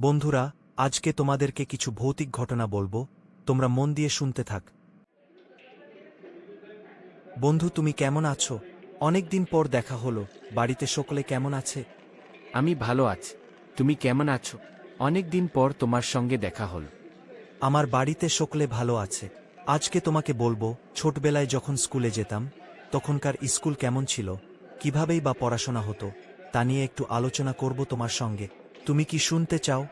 বন্ধুরা আজকে তোমাদেরকে কিছু ভৌতিক ঘটনা বলব তোমরা মন দিয়ে শুনতে থাক। বন্ধু তুমি কেমন আছো? অনেকদিন পর দেখা হলো বাড়িতে সকলে কেমন আছে? আমি ভালো আছি। তুমি কেমন আছো? অনেক দিন পর তোমার সঙ্গে দেখা হল। আমার বাড়িতে সকলে ভালো আছে। আজকে তোমাকে বলব ছোটবেলায় যখন স্কুলে যেতাম তখনকার স্কুল কেমন ছিল কিভাবেই বা পড়াশোনা হতো তা নিয়ে একটু আলোচনা করব তোমার সঙ্গে। তুমি কি শুনতে চাও?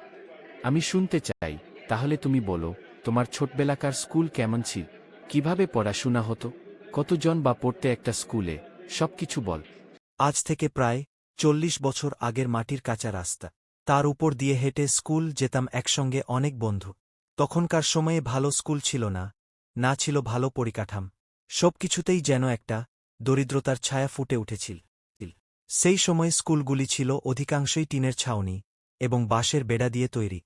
আমি শুনতে চাই তাহলে তুমি বলো তোমার ছোটবেলাকার স্কুল কেমন ছিল? কীভাবে পড়াশোনা হতো? কতজন বা পড়তে একটা স্কুলে? সবকিছু বল। আজ থেকে প্রায় চল্লিশ বছর আগের মাটির কাঁচা রাস্তা। তার উপর দিয়ে হেঁটে স্কুল যেতাম একসঙ্গে অনেক বন্ধু। তখনকার সময়ে ভালো স্কুল ছিল না না ছিল ভালো পরিকাঠাম। সবকিছুতেই যেন একটা দরিদ্রতার ছায়া ফুটে উঠেছিল। সেই সময় স্কুলগুলি ছিল অধিকাংশই টিনের ছাউনি। এবং বাঁশের বেড়া দিয়ে তৈরি।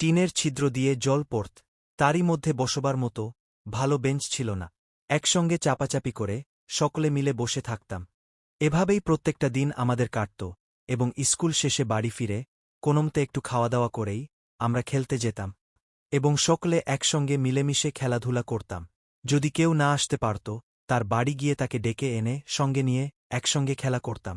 টিনের ছিদ্র দিয়ে জল পড়ত তারই মধ্যে বসবার মতো ভালো বেঞ্চ ছিল না। একসঙ্গে চাপাচাপি করে সকলে মিলে বসে থাকতাম। এভাবেই প্রত্যেকটা দিন আমাদের কাটত এবং স্কুল শেষে বাড়ি ফিরে কোনমতে একটু খাওয়া দাওয়া করেই আমরা খেলতে যেতাম এবং সকলে একসঙ্গে মিলেমিশে খেলাধুলা করতাম। যদি কেউ না আসতে পারত, তার বাড়ি গিয়ে তাকে ডেকে এনে সঙ্গে নিয়ে একসঙ্গে খেলা করতাম।